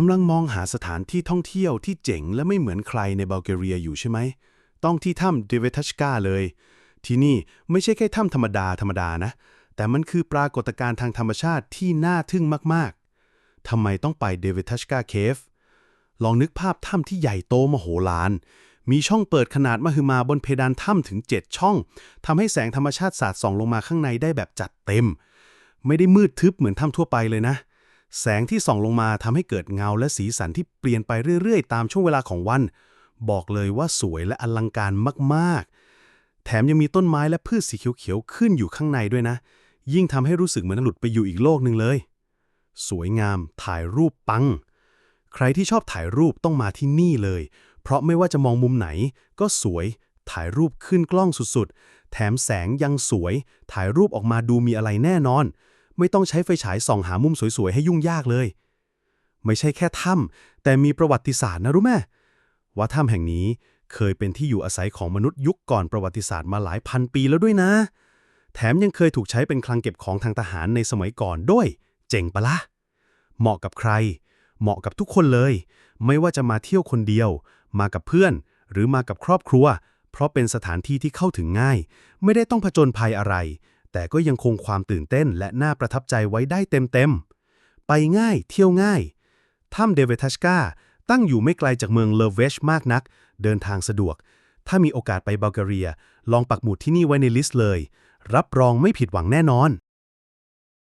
กำลังมองหาสถานที่ท่องเที่ยวที่เจ๋งและไม่เหมือนใครในบัลแกเรียอยู่ใช่ไหม ต้องที่ถ้ำเดเวทัชกาเลย ที่นี่ไม่ใช่แค่ถ้ำธรรมดาธรรมดานะ แต่มันคือปรากฏการณ์ทางธรรมชาติที่น่าทึ่งมากๆ ทำไมต้องไปเดเวทัชกาเคฟ ลองนึกภาพถ้ำที่ใหญ่โตมโหฬาร มีช่องเปิดขนาดมหึมาบนเพดานถ้ำถึง 7 ช่อง ทำให้แสงธรรมชาติสาดส่องลงมาข้างในได้แบบจัดเต็ม ไม่ได้มืดทึบเหมือนถ้ำทั่วไปเลยนะ แสงที่ส่องลงมาทำให้เกิดเงาและสีสันที่เปลี่ยนไปเรื่อยๆ ตามช่วงเวลาของวัน บอกเลยว่าสวยและอลังการมากๆ แถมยังมีต้นไม้และพืชสีเขียวๆขึ้นอยู่ข้างในด้วยนะ ยิ่งทำให้รู้สึกเหมือนหลุดไปอยู่อีกโลกหนึ่งเลย สวยงามถ่ายรูปปัง ใครที่ชอบถ่ายรูปต้องมาที่นี่เลย เพราะไม่ว่าจะมองมุมไหน ก็สวยถ่ายรูปขึ้นกล้องสุดๆ แถมแสงยังสวย ถ่ายรูปออกมาดูมีอะไรแน่นอน ไม่ต้องใช้ไฟฉายส่องหามุมสวยๆ ให้ยุ่งยากเลย ไม่ใช่แค่ถ้ำแต่มีประวัติศาสตร์นะรู้ไหมว่าถ้ำแห่งนี้เคยเป็นที่อยู่อาศัยของมนุษย์ยุคก่อนประวัติศาสตร์มาหลายพันปีแล้วด้วยนะ แถมยังเคยถูกใช้เป็นคลังเก็บของทางทหารในสมัยก่อนด้วย เจ๋งปะละ่ะเหมาะกับใคร เหมาะกับทุกคนเลย ไม่ว่าจะมาเที่ยวคนเดียว มากับเพื่อน หรือมากับครอบครัว เพราะเป็นสถานที่ที่เข้าถึงง่าย ไม่ได้ต้องผจญภัยอะไร แต่ก็ยังคงความตื่นเต้นและน่าประทับใจไว้ได้เต็มๆ ไปง่ายเที่ยวง่าย ถ้ำเดเวทัชกาตั้งอยู่ไม่ไกลจากเมืองเลเวชมากนัก เดินทางสะดวก ถ้ามีโอกาสไปบัลแกเรีย ลองปักหมุดที่นี่ไว้ในลิสต์เลย รับรองไม่ผิดหวังแน่นอน